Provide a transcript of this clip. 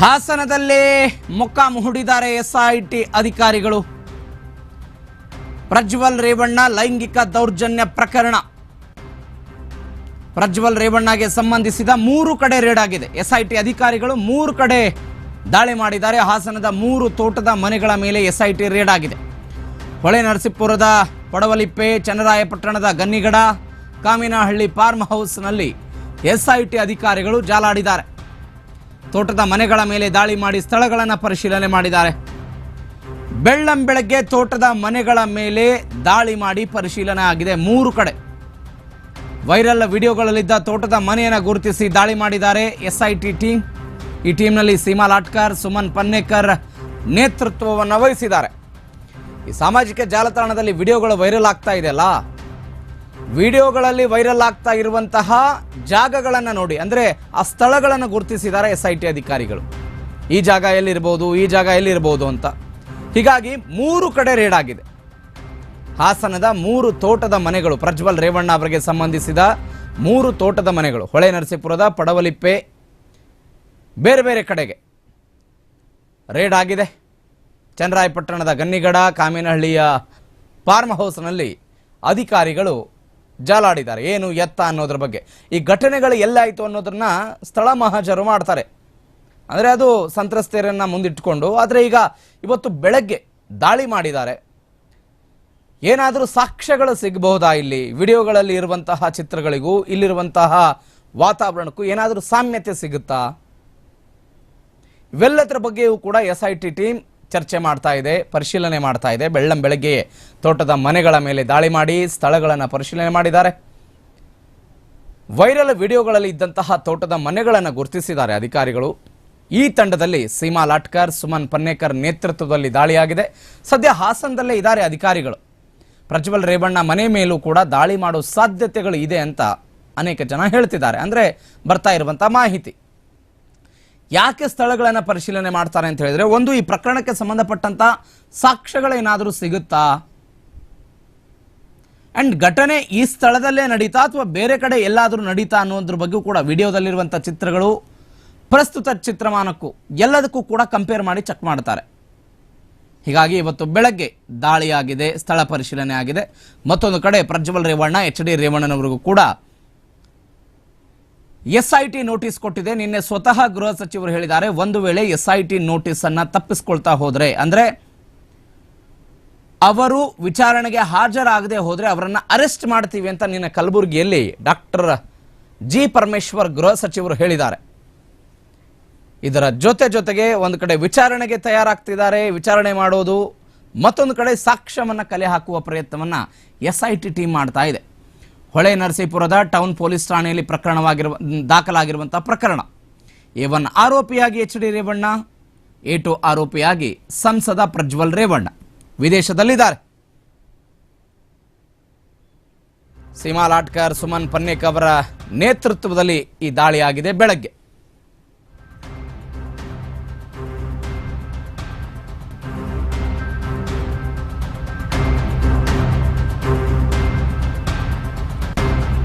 ಹಾಸನದಲ್ಲೇ ಮೊಕ್ಕಾಂ ಹೂಡಿದ್ದಾರೆ SIT ಅಧಿಕಾರಿಗಳು. ಪ್ರಜ್ವಲ್ ರೇವಣ್ಣ ಲೈಂಗಿಕ ದೌರ್ಜನ್ಯ ಪ್ರಕರಣ. ಪ್ರಜ್ವಲ್ ರೇವಣ್ಣಗೆ ಸಂಬಂಧಿಸಿದ ಮೂರು ಕಡೆ ರೇಡ್ ಆಗಿದೆ. ಎಸ್ಐಟಿ ಅಧಿಕಾರಿಗಳು ಮೂರು ಕಡೆ ದಾಳಿ ಮಾಡಿದ್ದಾರೆ. ಹಾಸನದ ಮೂರು ತೋಟದ ಮನೆಗಳ ಮೇಲೆ ಎಸ್ಐಟಿ ರೇಡ್ ಆಗಿದೆ. ಹೊಳೆ ನರಸೀಪುರದ ಪಡವಲಿಪ್ಪೆ, ಚನ್ನರಾಯಪಟ್ಟಣದ ಗನ್ನಿಗಡ, ಕಾಮಿನಹಳ್ಳಿ ಫಾರ್ಮ್ ಹೌಸ್ನಲ್ಲಿ ಎಸ್ಐಟಿ ಅಧಿಕಾರಿಗಳು ಜಾಲಾಡಿದ್ದಾರೆ. ತೋಟದ ಮನೆಗಳ ಮೇಲೆ ದಾಳಿ ಮಾಡಿ ಸ್ಥಳಗಳನ್ನು ಪರಿಶೀಲನೆ ಮಾಡಿದ್ದಾರೆ. ಬೆಳ್ಳಂ ಬೆಳಗ್ಗೆ ತೋಟದ ಮನೆಗಳ ಮೇಲೆ ದಾಳಿ ಮಾಡಿ ಪರಿಶೀಲನೆ ಆಗಿದೆ ಮೂರು ಕಡೆ. ವೈರಲ್ ವಿಡಿಯೋಗಳಲ್ಲಿದ್ದ ತೋಟದ ಮನೆಯನ್ನು ಗುರುತಿಸಿ ದಾಳಿ ಮಾಡಿದ್ದಾರೆ ಎಸ್ಐಟಿ ಟೀಮ್. ಈ ಟೀಮ್ನಲ್ಲಿ ಸೀಮಾ ಲಾಟ್ಕರ್, ಸುಮನ್ ಪನ್ನೇಕರ್ ನೇತೃತ್ವವನ್ನು ವಹಿಸಿದ್ದಾರೆ. ಈ ಸಾಮಾಜಿಕ ಜಾಲತಾಣದಲ್ಲಿ ವಿಡಿಯೋಗಳು ವೈರಲ್ ಆಗ್ತಾ ಇದೆಯಲ್ಲ? ವಿಡಿಯೋಗಳಲ್ಲಿ ವೈರಲ್ ಆಗ್ತಾ ಇರುವಂತಹ ಜಾಗಗಳನ್ನು ನೋಡಿ, ಅಂದರೆ ಆ ಸ್ಥಳಗಳನ್ನು ಗುರುತಿಸಿದ್ದಾರೆ ಎಸ್ ಐ ಟಿ ಅಧಿಕಾರಿಗಳು. ಈ ಜಾಗ ಎಲ್ಲಿರ್ಬೋದು, ಈ ಜಾಗ ಎಲ್ಲಿರ್ಬೋದು ಅಂತ. ಹೀಗಾಗಿ ಮೂರು ಕಡೆ ರೇಡ್ ಆಗಿದೆ. ಹಾಸನದ ಮೂರು ತೋಟದ ಮನೆಗಳು, ಪ್ರಜ್ವಲ್ ರೇವಣ್ಣ ಅವರಿಗೆ ಸಂಬಂಧಿಸಿದ ಮೂರು ತೋಟದ ಮನೆಗಳು, ಹೊಳೆ ನರಸೀಪುರದ, ಪಡವಲಿಪ್ಪೆ, ಬೇರೆ ಬೇರೆ ಕಡೆಗೆ ರೇಡ್ ಆಗಿದೆ. ಚನ್ನರಾಯಪಟ್ಟಣದ ಗನ್ನಿಗಡ, ಕಾಮಿನಹಳ್ಳಿಯ ಫಾರ್ಮ್ ಹೌಸ್ನಲ್ಲಿ ಅಧಿಕಾರಿಗಳು ಜಾಲಾಡಿದ್ದಾರೆ. ಏನು ಎತ್ತ ಅನ್ನೋದ್ರ ಬಗ್ಗೆ. ಈ ಘಟನೆಗಳು ಎಲ್ಲಾಯಿತು ಅನ್ನೋದನ್ನ ಸ್ಥಳ ಮಹಾಜರು ಮಾಡ್ತಾರೆ. ಅಂದರೆ ಅದು ಸಂತ್ರಸ್ತೆಯರನ್ನ ಮುಂದಿಟ್ಕೊಂಡು, ಆದರೆ ಈಗ ಇವತ್ತು ಬೆಳಗ್ಗೆ ದಾಳಿ ಮಾಡಿದ್ದಾರೆ. ಏನಾದರೂ ಸಾಕ್ಷ್ಯಗಳು ಸಿಗಬಹುದಾ ಇಲ್ಲಿ? ವಿಡಿಯೋಗಳಲ್ಲಿ ಇರುವಂತಹ ಚಿತ್ರಗಳಿಗೂ, ಇಲ್ಲಿರುವಂತಹ ವಾತಾವರಣಕ್ಕೂ ಏನಾದರೂ ಸಾಮ್ಯತೆ ಸಿಗುತ್ತಾ? ಇವೆಲ್ಲದರ ಬಗ್ಗೆಯೂ ಕೂಡ ಎಸ್ ಐ ಟಿ ಟೀಮ್ ಚರ್ಚೆ ಮಾಡ್ತಾ ಇದೆ, ಪರಿಶೀಲನೆ ಮಾಡ್ತಾ ಇದೆ. ಬೆಳ್ಳಂ ಬೆಳಗ್ಗೆಯೇ ತೋಟದ ಮನೆಗಳ ಮೇಲೆ ದಾಳಿ ಮಾಡಿ ಸ್ಥಳಗಳನ್ನು ಪರಿಶೀಲನೆ ಮಾಡಿದ್ದಾರೆ. ವೈರಲ್ ವಿಡಿಯೋಗಳಲ್ಲಿ ಇದ್ದಂತಹ ತೋಟದ ಮನೆಗಳನ್ನು ಗುರುತಿಸಿದ್ದಾರೆ ಅಧಿಕಾರಿಗಳು. ಈ ತಂಡದಲ್ಲಿ ಸೀಮಾ ಲಾಟ್ಕರ್, ಸುಮನ್ ಪನ್ನೇಕರ್ ನೇತೃತ್ವದಲ್ಲಿ ದಾಳಿಯಾಗಿದೆ. ಸದ್ಯ ಹಾಸನದಲ್ಲೇ ಇದ್ದಾರೆ ಅಧಿಕಾರಿಗಳು. ಪ್ರಜ್ವಲ್ ರೇವಣ್ಣ ಮನೆ ಮೇಲೂ ಕೂಡ ದಾಳಿ ಮಾಡೋ ಸಾಧ್ಯತೆಗಳು ಇದೆ ಅಂತ ಅನೇಕ ಜನ ಹೇಳ್ತಿದ್ದಾರೆ. ಅಂದರೆ ಬರ್ತಾ ಇರುವಂಥ ಮಾಹಿತಿ. ಯಾಕೆ ಸ್ಥಳಗಳನ್ನು ಪರಿಶೀಲನೆ ಮಾಡ್ತಾರೆ ಅಂತ ಹೇಳಿದ್ರೆ, ಒಂದು, ಈ ಪ್ರಕರಣಕ್ಕೆ ಸಂಬಂಧಪಟ್ಟಂತ ಸಾಕ್ಷ್ಯಗಳೇನಾದರೂ ಸಿಗುತ್ತಾ? ಅಂಡ್ ಘಟನೆ ಈ ಸ್ಥಳದಲ್ಲೇ ನಡೀತಾ ಅಥವಾ ಬೇರೆ ಕಡೆ ಎಲ್ಲಾದರೂ ನಡೀತಾ ಅನ್ನೋದ್ರ ಬಗ್ಗೆ ಕೂಡ ವಿಡಿಯೋದಲ್ಲಿರುವಂಥ ಚಿತ್ರಗಳು, ಪ್ರಸ್ತುತ ಚಿತ್ರಮಾನಕ್ಕೂ ಎಲ್ಲದಕ್ಕೂ ಕೂಡ ಕಂಪೇರ್ ಮಾಡಿ ಚೆಕ್ ಮಾಡ್ತಾರೆ. ಹೀಗಾಗಿ ಇವತ್ತು ಬೆಳಗ್ಗೆ ದಾಳಿಯಾಗಿದೆ, ಸ್ಥಳ ಪರಿಶೀಲನೆ ಆಗಿದೆ. ಮತ್ತೊಂದು ಕಡೆ ಪ್ರಜ್ವಲ್ ರೇವಣ್ಣ, ಎಚ್ ಡಿ ರೇವಣ್ಣನವರಿಗೂ ಕೂಡ ಎಸ್ಐಟಿ ನೋಟಿಸ್ ಕೊಟ್ಟಿದೆ. ನಿನ್ನೆ ಸ್ವತಃ ಗೃಹ ಸಚಿವರು ಹೇಳಿದ್ದಾರೆ, ಒಂದು ವೇಳೆ ಎಸ್ ಐ ಟಿ ನೋಟಿಸ್ ಅನ್ನ ತಪ್ಪಿಸ್ಕೊಳ್ತಾ ಹೋದ್ರೆ, ಅಂದ್ರೆ ಅವರು ವಿಚಾರಣೆಗೆ ಹಾಜರಾಗದೆ ಹೋದ್ರೆ ಅವರನ್ನ ಅರೆಸ್ಟ್ ಮಾಡ್ತೀವಿ ಅಂತ ನಿನ್ನ ಕಲಬುರಗಿಯಲ್ಲಿ ಡಾಕ್ಟರ್ ಜಿ ಪರಮೇಶ್ವರ್ ಗೃಹ ಸಚಿವರು ಹೇಳಿದ್ದಾರೆ. ಇದರ ಜೊತೆ ಜೊತೆಗೆ ಒಂದು ಕಡೆ ವಿಚಾರಣೆಗೆ ತಯಾರಾಗ್ತಿದ್ದಾರೆ, ವಿಚಾರಣೆ ಮಾಡೋದು ಮತ್ತೊಂದು ಕಡೆ ಸಾಕ್ಷ್ಯವನ್ನು ಕಲೆ ಹಾಕುವ ಪ್ರಯತ್ನವನ್ನು ಎಸ್ ಐ ಟಿ ಟೀಮ್ ಮಾಡ್ತಾ ಇದೆ. ಹೊಳೆ ನರಸೀಪುರದ ಟೌನ್ ಪೊಲೀಸ್ ಠಾಣೆಯಲ್ಲಿ ಪ್ರಕರಣವಾಗಿರುವ, ದಾಖಲಾಗಿರುವಂತಹ ಪ್ರಕರಣ. A one ಆರೋಪಿಯಾಗಿ H D Revanna, A two ಆರೋಪಿಯಾಗಿ ಸಂಸದ ಪ್ರಜ್ವಲ್ ರೇವಣ್ಣ ವಿದೇಶದಲ್ಲಿದ್ದಾರೆ. ಸೀಮಾ ಲಾಟ್ಕರ್ ಸುಮನ್ ಪನ್ನೇಕ್ ಅವರ ನೇತೃತ್ವದಲ್ಲಿ ಈ ದಾಳಿಯಾಗಿದೆ ಬೆಳಗ್ಗೆ.